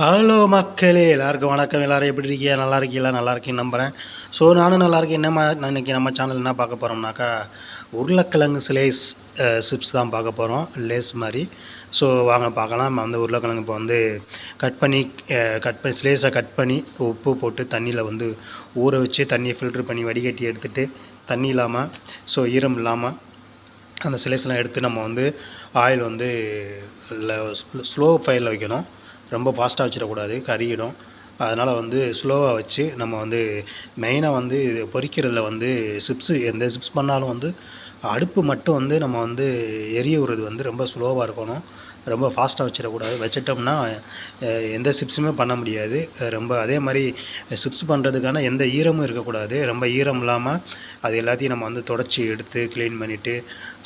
Hello மக்களே எல்லாருக்கும் வணக்கம். எல்லாரும் எப்படி இருக்கீங்க? நல்லா இருக்கீங்களா? நல்லா இருக்கீங்கன்னு நம்புகிறேன் ஸோ நானும் நல்லா இருக்கேன். என்னம்மா நான் இன்றைக்கி நம்ம சேனல் என்ன பார்க்க போகிறோம்னாக்கா உருளைக்கிழங்கு ஸ்லேஸ் சிப்ஸ் தான் பார்க்க போகிறோம் லேஸ் மாதிரி. ஸோ வாங்க பார்க்கலாம். நம்ம வந்து உருளைக்கிழங்கு இப்போ வந்து கட் பண்ணி கட் பண்ணி ஸ்லேஸை கட் பண்ணி உப்பு போட்டு தண்ணியில் வந்து ஊற வச்சு தண்ணியை ஃபில்ட்ரு பண்ணி வடிகட்டி எடுத்துகிட்டு தண்ணி இல்லாமல் ஸோ ஈரம் இல்லாமல் அந்த சிலேஸ்லாம் எடுத்து நம்ம வந்து ஆயில் வந்து ஸ்லோ ஃபயரில் வைக்கணும். ரொம்ப ஃபாஸ்ட்டாக வச்சிடக்கூடாது கறியிடும் அதனால் வந்து ஸ்லோவாக வச்சு நம்ம வந்து மெயினாக வந்து இது பொரிக்கிறதுல வந்து சிப்ஸு எந்த சிப்ஸ் பண்ணாலும் வந்து அடுப்பு மட்டும் வந்து நம்ம வந்து எரிய விடுறது வந்து ரொம்ப ஸ்லோவாக இருக்கணும். ரொம்ப ஃபாஸ்ட்டாக வச்சிடக்கூடாது. வச்சிட்டோம்னா எந்த சிப்ஸுமே பண்ண முடியாது. ரொம்ப அதே மாதிரி சிப்ஸ் பண்ணுறதுக்கான எந்த ஈரமும் இருக்கக்கூடாது. ரொம்ப ஈரம் இல்லாமல் அது எல்லாத்தையும் நம்ம வந்து தொடச்சி எடுத்து க்ளீன் பண்ணிவிட்டு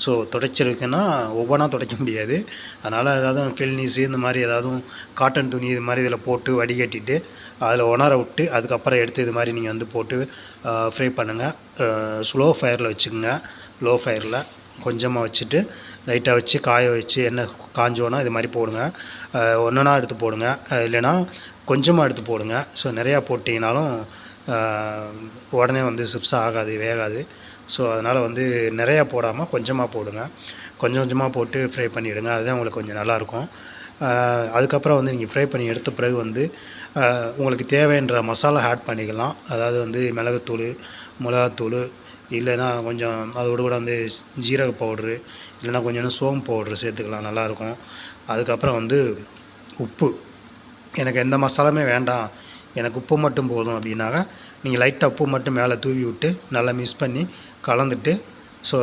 ஸோ துடைச்சிருக்குன்னா ஒவ்வொன்றா துடைக்க முடியாது. அதனால் ஏதாவது கிளினிஸு இந்த மாதிரி ஏதாவது காட்டன் துணி இது மாதிரி இதில் போட்டு வடிகட்டிட்டு அதில் உணர விட்டு அதுக்கப்புறம் எடுத்து இது மாதிரி நீங்கள் வந்து போட்டு ஃப்ரை பண்ணுங்கள் ஸ்லோ ஃபயரில் வச்சுக்கோங்க. லோ ஃபயரில் கொஞ்சமாக வச்சுட்டு லைட்டாக வச்சு காய வச்சு என்ன காஞ்சோன்னா இது மாதிரி போடுங்க. ஒன்றா எடுத்து போடுங்க. இல்லைனா இல்லைன்னா கொஞ்சமாக எடுத்து போடுங்க. ஸோ நிறையா போட்டிங்கனாலும் உடனே வந்து சிப்ஸாக ஆகாது வேகாது. ஸோ அதனால் வந்து நிறையா போடாமல் கொஞ்சமாக போடுங்க. கொஞ்சம் கொஞ்சமாக போட்டு ஃப்ரை பண்ணிவிடுங்க அதுதான் உங்களுக்கு கொஞ்சம் நல்லாயிருக்கும். அதுக்கப்புறம் வந்து நீங்கள் ஃப்ரை பண்ணி எடுத்த பிறகு வந்து உங்களுக்கு தேவைன்ற மசாலா ஆட் பண்ணிக்கலாம். அதாவது வந்து மிளகுத்தூள் மிளகாத்தூள் இல்லைன்னா கொஞ்சம் அதோட கூட வந்து ஜீரக பவுட்ரு இல்லைன்னா கொஞ்சம் சோம்பு பவுட்ரு சேர்த்துக்கலாம் நல்லாயிருக்கும். அதுக்கப்புறம் வந்து உப்பு. எனக்கு எந்த மசாலாமே வேண்டாம். எனக்கு உப்பு மட்டும் போதும் அப்படின்னாக்கா நீங்கள் லைட்டாக உப்பு மட்டும் மேலே தூவி விட்டு நல்லா மிக்ஸ் பண்ணி கலந்துட்டு ஸோ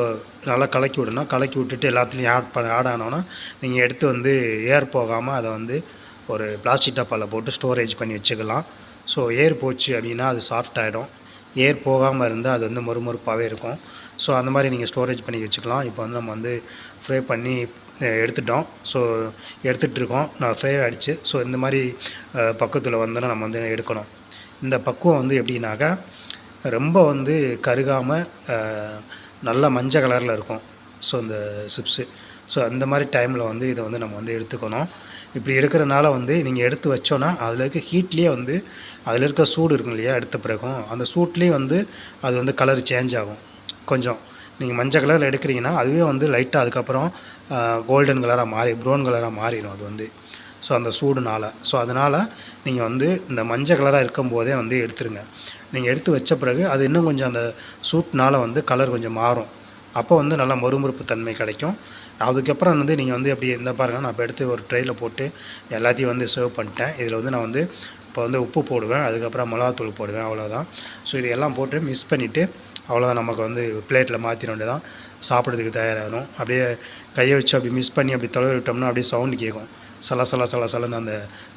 நல்லா கலக்கி விடணும். கலக்கி விட்டுட்டு எல்லாத்துலேயும் ஆட் பண்ண ஆட் ஆனோன்னா நீங்கள் எடுத்து வந்து ஏர் போகாமல் அதை வந்து ஒரு பிளாஸ்டிக் டப்பாவில் போட்டு ஸ்டோரேஜ் பண்ணி வச்சுக்கலாம். ஸோ ஏர் போச்சு அப்படின்னா அது சாஃப்ட் ஆகிடும் ஏர் போகாமல் இருந்தால் அது வந்து மொறுமொறுப்பாகவே இருக்கும். ஸோ அந்த மாதிரி நீங்கள் ஸ்டோரேஜ் பண்ணி வச்சுக்கலாம். இப்போ வந்து நம்ம வந்து ஃப்ரை பண்ணி எடுத்துட்டோம். ஸோ எடுத்துகிட்டு இருக்கோம் நான் ஃப்ரை ஆகிடுச்சு ஸோ இந்த மாதிரி பக்கத்தில் வந்தோன்னா நம்ம வந்து எடுக்கணும். இந்த பக்குவம் வந்து எப்படின்னாக்கா ரொம்ப வந்து கருகாமல் நல்ல மஞ்சள் கலரில் இருக்கும். ஸோ இந்த சிப்ஸு. ஸோ அந்த மாதிரி டைமில் வந்து இதை வந்து நம்ம வந்து எடுத்துக்கணும். இப்படி எடுக்கிறனால வந்து நீங்கள் எடுத்து வச்சோன்னா அதில் இருக்க ஹீட்லேயே வந்து அதில் இருக்க சூடு இருக்கும் இல்லையா எடுத்த பிறகும். அந்த சூட்லேயும் வந்து அது வந்து கலர் சேஞ்ச் ஆகும். கொஞ்சம். நீங்கள் மஞ்சள் கலரில் எடுக்கிறீங்கன்னா அதுவே வந்து லைட்டாக அதுக்கப்புறம் கோல்டன் கலராக மாறி ப்ரௌன் கலராக மாறிடும் அது வந்து. ஸோ அந்த சூடுனால். ஸோ அதனால் நீங்கள் வந்து இந்த மஞ்சள் கலராக இருக்கும்போதே வந்து எடுத்துருங்க. நீங்கள் எடுத்து வச்ச பிறகு அது இன்னும் கொஞ்சம் அந்த சூட்னால் வந்து கலர் கொஞ்சம் மாறும். அப்போ வந்து நல்லா மறுமுறுப்பு தன்மை கிடைக்கும். அதுக்கப்புறம் வந்து நீங்கள் வந்து எப்படி இருந்தால் பாருங்கள் நான் இப்போ எடுத்து ஒரு ட்ரெயில் போட்டு எல்லாத்தையும் வந்து சர்வ் பண்ணிட்டேன். இதில் வந்து நான் வந்து இப்போ வந்து உப்பு போடுவேன் அதுக்கப்புறம் மிளகாத்தூள் போடுவேன் அவ்வளோதான் ஸோ இது எல்லாம் போட்டு மிக்ஸ் பண்ணிவிட்டு அவ்வளோதான் நமக்கு வந்து பிளேட்டில் மாற்றிட வேண்டியதான் சாப்பிட்றதுக்கு தயாராகணும். அப்படியே கையை வச்சு அப்படி மிஸ் பண்ணி அப்படி தொலை விட்டோம்னா அப்படியே சவுண்டு கேட்கும். சல சல சல சலன்னு அந்த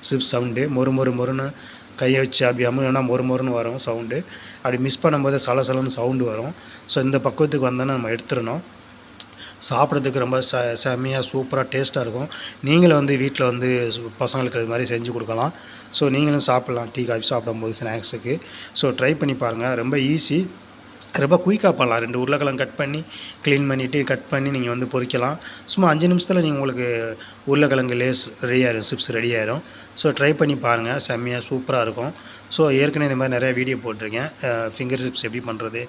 சிப் சவுண்டு மொறு மொறு மொறுன்னு கையை வச்சு அப்படி அமுனா மொறு மொறுன்னு வரும் சவுண்டு அப்படி மிஸ் பண்ணும்போது சலசலன்னு சவுண்டு வரும். ஸோ இந்த பக்குவத்துக்கு வந்தோன்னா நம்ம எடுத்துடணும். சாப்பிட்றதுக்கு ரொம்ப ச செம்மையாக சூப்பராக டேஸ்ட்டாக இருக்கும். நீங்களும் வந்து வீட்டில் வந்து பசங்களுக்கு இது மாதிரி செஞ்சு கொடுக்கலாம். ஸோ நீங்களும் சாப்பிட்லாம். டீ காஃபி சாப்பிடும்போது ஸ்நாக்ஸுக்கு ஸோ ட்ரை பண்ணி பாருங்கள் ரொம்ப ஈஸி ரொம்ப குயிக்காக பண்ணலாம். ரெண்டு உருளைக்கிழங்கு கட் பண்ணி க்ளீன் பண்ணிவிட்டு கட் பண்ணி நீங்கள் வந்து பொறிக்கலாம். சும்மா அஞ்சு நிமிஷத்தில் நீங்கள் உங்களுக்கு உருளைக்கிழங்கு லேஸ் ரெடி ஆயிரும் சிப்ஸ் ரெடி ஆயிரும். ஸோ ட்ரை பண்ணி பாருங்கள் செம்மையாக சூப்பராக இருக்கும். ஸோ ஏற்கனவே இந்த மாதிரி நிறையா வீடியோ போட்டிருக்கேன். ஃபிங்கர் சிப்ஸ் எப்படி பண்ணுறது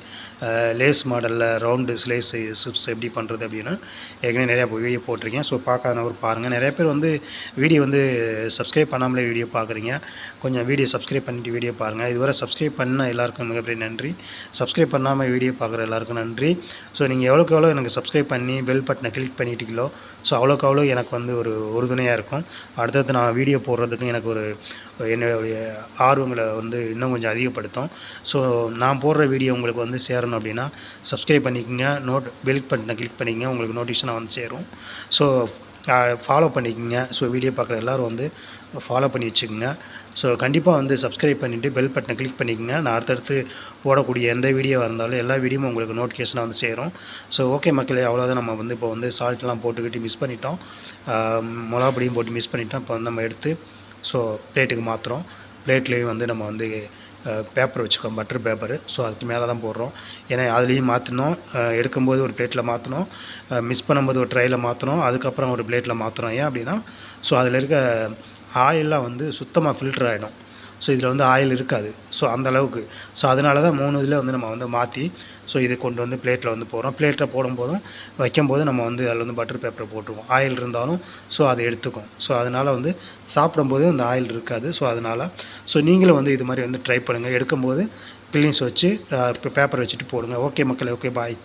லேஸ் மாடலில் ரவுண்டு ஸ்லேஸ் சிப்ஸ் எப்படி பண்ணுறது அப்படின்னு ஏற்கனவே நிறையா வீடியோ போட்டிருக்கேன். ஸோ பார்க்காதனவர் பாருங்கள் நிறைய பேர் வந்து வீடியோ வந்து சப்ஸ்கிரைப் பண்ணாமலே வீடியோ பார்க்குறீங்க. கொஞ்சம் வீடியோ சப்ஸ்கிரைப் பண்ணிட்டு வீடியோ பாருங்கள் இதுவரை சப்ஸ்கிரைப் பண்ண எல்லாருக்கும் மிகப்பெரிய நன்றி. சப்ஸ்கிரைப் பண்ணாமல் வீடியோ பார்க்குற எல்லாருக்கும் நன்றி. ஸோ நீங்கள் எவ்வளோக்கு எவ்வளோ எனக்கு சப்ஸ்கிரைப் பண்ணி பெல் பட்டனை கிளிக் பண்ணிட்டீங்களோ ஸோ அவ்வளோக்கு அவ்வளோ எனக்கு வந்து ஒரு உறுதுணையாக இருக்கும். அடுத்தது நான் வீடியோ போடுறது போடுறதுக்கும் எனக்கு ஒரு என்னுடைய ஆர்வங்களை வந்து இன்னும் கொஞ்சம் அதிகப்படுத்தும். ஸோ நான் போடுற வீடியோ உங்களுக்கு வந்து சேரணும் அப்படின்னா சப்ஸ்கிரைப் பண்ணிக்கோங்க. நோட் பெல் பட்டனை கிளிக் பண்ணிக்கங்க. உங்களுக்கு நோட்டிஃபிகேஷனாக வந்து சேரும். ஸோ ஃபாலோ பண்ணிக்கோங்க. ஸோ வீடியோ பார்க்குற எல்லோரும் வந்து ஃபாலோ பண்ணி வச்சுக்கோங்க. ஸோ கண்டிப்பாக வந்து சப்ஸ்கிரைப் பண்ணிவிட்டு பெல் பட்டனை கிளிக் பண்ணிக்கோங்க. நான் அடுத்தடுத்து போடக்கூடிய எந்த வீடியோவாக இருந்தாலும் எல்லா வீடியோவும் உங்களுக்கு நோட்டிஃபிகேஷனாக வந்து சேரும். ஸோ ஓகே மக்களே அவ்வளோதான் நம்ம வந்து இப்போ வந்து சால்ட்லாம் போட்டுக்கிட்டு மிஸ் பண்ணிட்டோம். மிளகாப்பொடியும் போட்டு மிஸ் பண்ணிட்டோம். இப்போ வந்து நம்ம எடுத்து ஸோ பிளேட்டுக்கு மாற்றுறோம் பிளேட்லேயும் வந்து நம்ம வந்து பேப்பர் வச்சுக்கோம் பட்டர் பேப்பரு ஸோ அதுக்கு மேலே தான் போடுறோம். ஏன்னா அதுலேயும் மாற்றணும் எடுக்கும்போது ஒரு பிளேட்டில் மாற்றணும் மிஸ் பண்ணும்போது ஒரு ட்ரையில் மாற்றணும் அதுக்கப்புறம் ஒரு பிளேட்டில் மாற்றணும் ஏன் அப்படின்னா ஸோ அதில் இருக்க ஆயிலெலாம் வந்து சுத்தமாக ஃபில்டர் ஆகிடும் ஸோ இதில் வந்து ஆயில் இருக்காது. ஸோ அந்த அளவுக்கு. ஸோ அதனால தான் மூணு இதில் வந்து நம்ம வந்து மாற்றி ஸோ இது கொண்டு வந்து பிளேட்டில் வந்து போடுறோம். பிளேட்டில் போடும்போதும் வைக்கும்போது நம்ம வந்து அதில் வந்து பட்டர் பேப்பரை போட்டுருவோம். ஆயில் இருந்தாலும் ஸோ அதை எடுத்துக்கும். ஸோ அதனால் வந்து சாப்பிடும்போது அந்த ஆயில் இருக்காது. ஸோ அதனால் ஸோ நீங்களும் வந்து இது மாதிரி வந்து ட்ரை பண்ணுங்கள் எடுக்கும்போது கிளீன்ஸ் வச்சு பேப்பர் வச்சுட்டு போடுங்க. ஓகே மக்களே. Okay bye